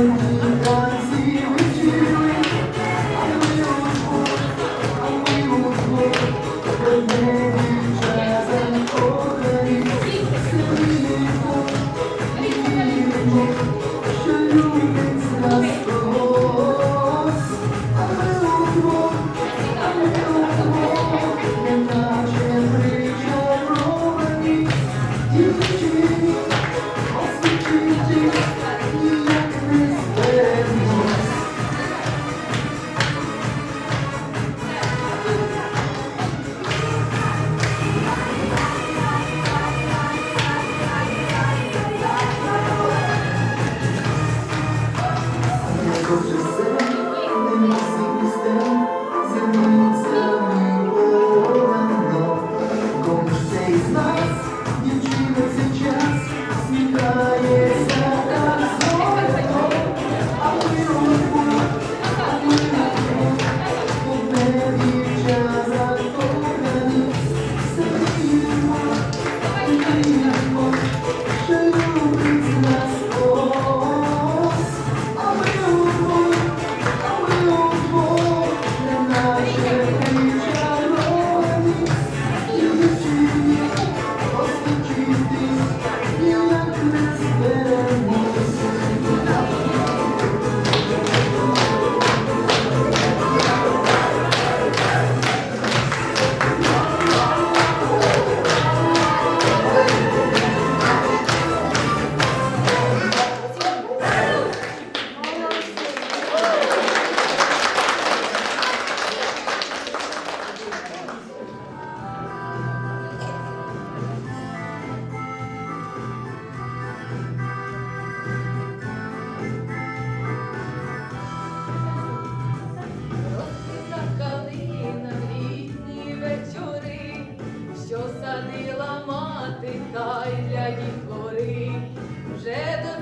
Розквітла та й для їх гори. Вже дозріли